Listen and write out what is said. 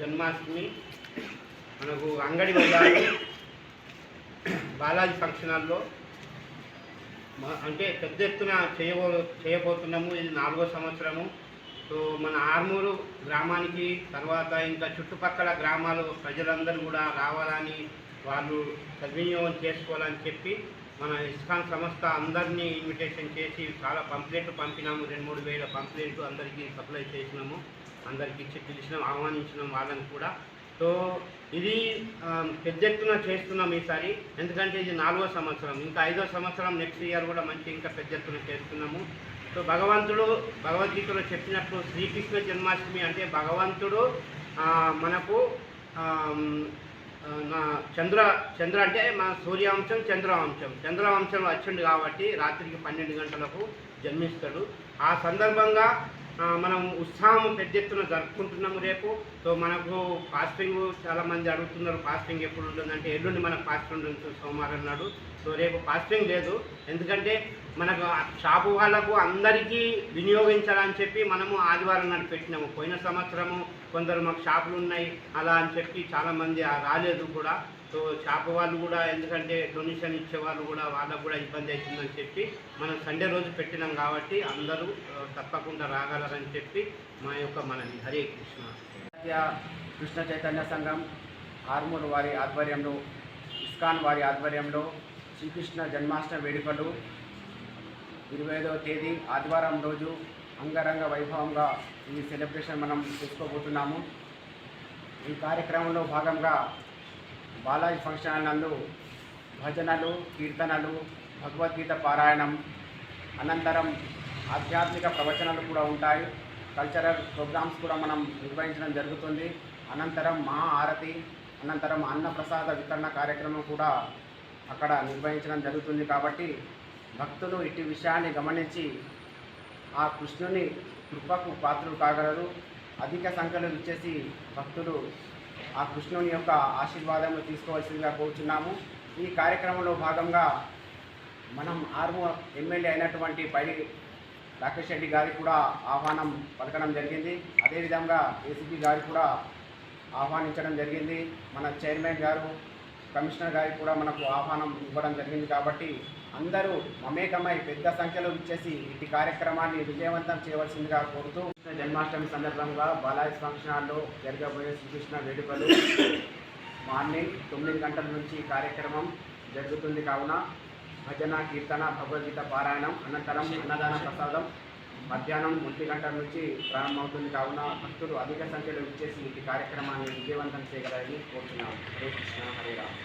జన్మాష్టమి మనకు అంగడి వెళ్ళాలి బాలాజీ ఫంక్షన్ హాల్లో అంటే పెద్ద ఎత్తున చేయబో చేయబోతున్నాము. ఇది నాలుగో సంవత్సరము. సో మన ఆర్మూరు గ్రామానికి తర్వాత ఇంకా చుట్టుపక్కల గ్రామాలు ప్రజలందరూ కూడా రావాలని వాళ్ళు సద్వినియోగం చేసుకోవాలని చెప్పి మన ఇస్కాన్ సంస్థ అందరినీ ఇన్విటేషన్ చేసి చాలా పంప్లెట్లు పంపినాము. రెండు మూడు వేల పంప్లెట్లు అందరికీ సప్లై చేసినాము. అందరికీ ఇచ్చి పిలిచినాం ఆహ్వానించినాం వాళ్ళని కూడా. సో ఇది పెద్ద ఎత్తున చేస్తున్నాం ఈసారి. ఎందుకంటే ఇది నాలుగో సంవత్సరం. ఇంకా ఐదో సంవత్సరం నెక్స్ట్ ఇయర్ కూడా మంచి ఇంకా పెద్ద ఎత్తున చేస్తున్నాము. సో భగవంతుడు భగవద్గీతలో చెప్పినట్లు శ్రీకృష్ణ జన్మాష్టమి అంటే భగవంతుడు మనకు నా చంద్ర చంద్ర అంటే మన సూర్యవంశం చంద్రవంశం. చంద్రవంశం వచ్చిండు కాబట్టి రాత్రికి పన్నెండు గంటలకు జన్మిస్తాడు. ఆ సందర్భంగా మనం ఉత్సాహం పెద్ద ఎత్తున జరుపుకుంటున్నాము రేపు. సో మనకు ఫాస్టింగ్ చాలా మంది అడుగుతున్నారు ఫాస్టింగ్ ఎప్పుడు ఉంటుందంటే ఎల్లుండి మనకు ఫాస్టింగ్ ఉంటుంది సోమవారం నాడు సో రేపు ఫాస్టింగ్ లేదు. ఎందుకంటే మనకు షాపు వాళ్ళకు అందరికీ వినియోగించాలని చెప్పి మనము ఆదివారం నాడు పెట్టినాము. పోయిన సంవత్సరము కొందరు మాకు షాపులు ఉన్నాయి అలా అని చెప్పి చాలామంది ఆ రాలేదు కూడా. సో షాప్ వాళ్ళు కూడా ఎందుకంటే డొనేషన్ ఇచ్చే వాళ్ళు కూడా వాళ్ళకు కూడా ఇబ్బంది అవుతుందని చెప్పి మనం సండే రోజు పెట్టినాం కాబట్టి అందరూ తప్పకుండా రాగలరని చెప్పి మా యొక్క మనని హరే కృష్ణ. కృష్ణ చైతన్య సంఘం ఆర్మూర్ వారి ఆధ్వర్యంలో ఇస్కాన్ వారి ఆధ్వర్యంలో శ్రీకృష్ణ జన్మాష్టమి వేడుకలు ఇరవై ఐదవ తేదీ ఆదివారం రోజు అంగరంగ వైభవంగా ఈ సెలబ్రేషన్ మనం చేసుకోబోతున్నాము. ఈ కార్యక్రమంలో భాగంగా బాలాజీ ఫంక్షన్ హాల్ నందు భజనలు కీర్తనలు భగవద్గీత పారాయణం అనంతరం ఆధ్యాత్మిక ప్రవచనాలు కూడా ఉంటాయి. కల్చరల్ ప్రోగ్రామ్స్ కూడా మనం నిర్వహించడం జరుగుతుంది. అనంతరం మహా ఆరతి అనంతరం అన్నప్రసాద వితరణ కార్యక్రమం కూడా అక్కడ నిర్వహించడం జరుగుతుంది కాబట్టి భక్తులు ఇటు విషయాన్ని గమనించి ఆ కృష్ణుని కృపకు పాత్రలు కాగలరు. అధిక సంఖ్యలో ఇచ్చేసి భక్తులు ఆ కృష్ణుని యొక్క ఆశీర్వాదము తీసుకోవాల్సిందిగా కోరుచున్నాము. ఈ కార్యక్రమంలో భాగంగా మనం ఆర్మో ఎమ్మెల్యే అయినటువంటి పైడి రాకేష్ రెడ్డి గారికి కూడా ఆహ్వానం పలకడం జరిగింది. అదేవిధంగా ఏసీపీ గారికి కూడా ఆహ్వానించడం జరిగింది. మన చైర్మన్ గారు కమిషనర్ గారికి కూడా మనకు ఆహ్వానం ఇవ్వడం జరిగింది కాబట్టి అందరూ మమేకమై పెద్ద సంఖ్యలో ఇచ్చేసి ఇటు కార్యక్రమాన్ని విజయవంతం చేయవలసిందిగా కోరుతూ జన్మాష్టమి సందర్భంగా బాలాజీ ఫంక్షన్ హాల్లో జరగబోయే శ్రీకృష్ణ వేడుకలు మార్నింగ్ తొమ్మిది గంటల నుంచి కార్యక్రమం జరుగుతుంది కావున భజన కీర్తన భగవద్గీత పారాయణం అనంతరం అన్నదాన ప్రసాదం మధ్యాహ్నం ఒంటి గంటల నుంచి ప్రారంభమవుతుంది కావున భక్తులు అధిక సంఖ్యలో ఇచ్చేసి ఈ కార్యక్రమాన్ని విజయవంతం చేయగలరని కోరుతున్నాను హరే కృష్ణ హరే రామ్.